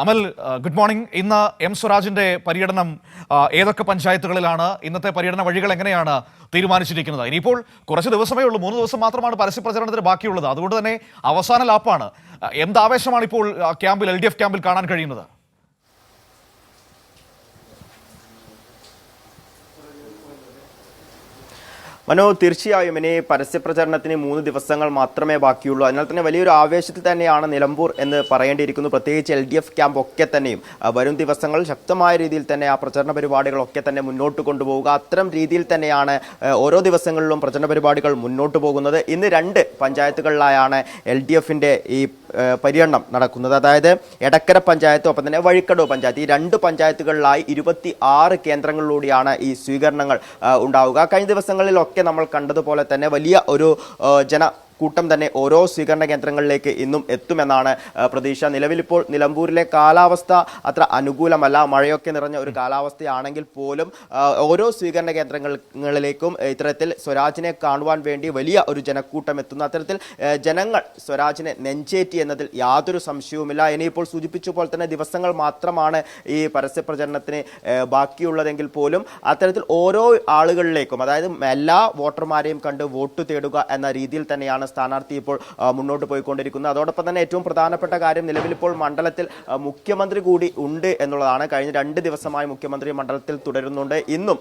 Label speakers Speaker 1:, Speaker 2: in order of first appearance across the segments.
Speaker 1: അമൽ good morning ഇന്ന് M സ്വരാജിന്റെ പര്യടനം ഏതൊക്കെ പഞ്ചായത്തുകളിലാണ്? ഇന്നത്തെ പര്യടന വഴികൾ എങ്ങനെയാണ് തീരുമാനിച്ചിരിക്കുന്നത്? ഇനിയിപ്പോൾ കുറച്ച് ദിവസമേ ഉള്ളൂ. മൂന്ന് ദിവസം മാത്രമാണ് പരസ്യ പ്രചരണത്തിന് ബാക്കിയുള്ളത്. അതുകൊണ്ട് തന്നെ അവസാന ലാപ്പാണ്. എന്താവേശമാണ് എന്ത് ഇപ്പോൾ ക്യാമ്പിൽ എൽ ഡി എഫ് ക്യാമ്പിൽ കാണാൻ കഴിയുന്നത്?
Speaker 2: മനോ തീർച്ചയായും ഇനി പരസ്യപ്രചരണത്തിന് മൂന്ന് ദിവസങ്ങൾ മാത്രമേ ബാക്കിയുള്ളൂ. അതിനാൽ തന്നെ വലിയൊരു ആവേശത്തിൽ തന്നെയാണ് നിലമ്പൂർ എന്ന് പറയേണ്ടിയിരിക്കുന്നു. പ്രത്യേകിച്ച് എൽ ഡി എഫ് ക്യാമ്പ് ഒക്കെ തന്നെയും. വരും ദിവസങ്ങൾ ശക്തമായ രീതിയിൽ തന്നെ ആ പ്രചരണ പരിപാടികളൊക്കെ തന്നെ മുന്നോട്ട് കൊണ്ടുപോവുക. അത്തരം രീതിയിൽ തന്നെയാണ് ഓരോ ദിവസങ്ങളിലും പ്രചരണ പരിപാടികൾ മുന്നോട്ട് പോകുന്നത്. ഇന്ന് രണ്ട് പഞ്ചായത്തുകളിലായാണ് എൽ ഡി എഫിന്റെ ഈ പര്യടനം നടക്കുന്നത്. അതായത് എടക്കര പഞ്ചായത്തും ഒപ്പം തന്നെ വഴിക്കടവ് പഞ്ചായത്ത്. ഈ രണ്ട് പഞ്ചായത്തുകളിലായി ഇരുപത്തി ആറ് കേന്ദ്രങ്ങളിലൂടെയാണ് ഈ സ്വീകരണങ്ങൾ ഉണ്ടാവുക. കഴിഞ്ഞ ദിവസങ്ങളിലൊക്കെ നമ്മൾ കണ്ടതുപോലെ തന്നെ വലിയ ഒരു ജന കൂട്ടം തന്നെ ഓരോ സ്വീകരണ കേന്ദ്രങ്ങളിലേക്ക് ഇന്നും എത്തുമെന്നാണ് പ്രതീക്ഷ. നിലവിലിപ്പോൾ നിലമ്പൂരിലെ കാലാവസ്ഥ അത്ര അനുകൂലമല്ല. മഴയൊക്കെ നിറഞ്ഞ ഒരു കാലാവസ്ഥയാണെങ്കിൽ പോലും ഓരോ സ്വീകരണ കേന്ദ്രങ്ങളിലേക്കും ഇത്തരത്തിൽ സ്വരാജിനെ കാണുവാൻ വേണ്ടി വലിയ ഒരു ജനക്കൂട്ടം എത്തുന്നു. അത്തരത്തിൽ ജനങ്ങൾ സ്വരാജിനെ നെഞ്ചേറ്റി എന്നതിൽ യാതൊരു സംശയവുമില്ല. ഇനിയിപ്പോൾ സൂചിപ്പിച്ച പോലെ തന്നെ ദിവസങ്ങൾ മാത്രമാണ് ഈ പരസ്യ പ്രചരണത്തിന് ബാക്കിയുള്ളതെങ്കിൽ പോലും അത്തരത്തിൽ ഓരോ ആളുകളിലേക്കും അതായത് എല്ലാ വോട്ടർമാരെയും കണ്ട് വോട്ട് തേടുക എന്ന രീതിയിൽ തന്നെയാണ് സ്ഥാനാർത്ഥി ഇപ്പോൾ മുന്നോട്ട് പോയിക്കൊണ്ടിരിക്കുന്നത്. അതോടൊപ്പം തന്നെ ഏറ്റവും പ്രധാനപ്പെട്ട കാര്യം നിലവിൽ ഇപ്പോൾ മണ്ഡലത്തിൽ മുഖ്യമന്ത്രി കൂടി ഉണ്ട് എന്നുള്ളതാണ്. കഴിഞ്ഞ രണ്ട് ദിവസമായി മുഖ്യമന്ത്രി മണ്ഡലത്തിൽ തുടരുന്നുണ്ട്. ഇന്നും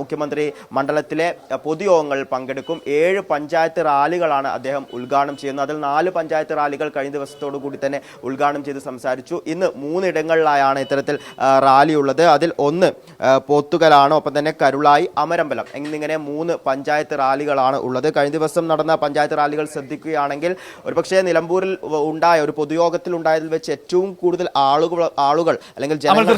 Speaker 2: മുഖ്യമന്ത്രി മണ്ഡലത്തിലെ പൊതുയോഗങ്ങളിൽ പങ്കെടുക്കും. ഏഴ് പഞ്ചായത്ത് റാലികളാണ് അദ്ദേഹം ഉദ്ഘാടനം ചെയ്യുന്നത്. അതിൽ നാല് പഞ്ചായത്ത് റാലികൾ കഴിഞ്ഞ ദിവസത്തോടു കൂടി തന്നെ ഉദ്ഘാടനം ചെയ്ത് സംസാരിച്ചു. ഇന്ന് മൂന്നിടങ്ങളിലായാണ് ഇത്തരത്തിൽ റാലിയുള്ളത് റാലി അതിൽ ഒന്ന് പോത്തുകലാണ് ഒപ്പം തന്നെ കരുളായി അമരമ്പലം. എന്നിങ്ങനെ മൂന്ന് പഞ്ചായത്ത് റാലികളാണ് ഉള്ളത്. കഴിഞ്ഞ ദിവസം നടന്ന പഞ്ചായത്ത് റാലികൾ ശ്രദ്ധിക്കുകയാണെങ്കിൽ ഒരുപക്ഷെ നിലമ്പൂരിൽ ഉണ്ടായ ഒരു പൊതുയോഗത്തിൽ ഉണ്ടായതിൽ വെച്ച് ഏറ്റവും കൂടുതൽ ആളുകൾ ആളുകൾ അല്ലെങ്കിൽ ജനങ്ങൾ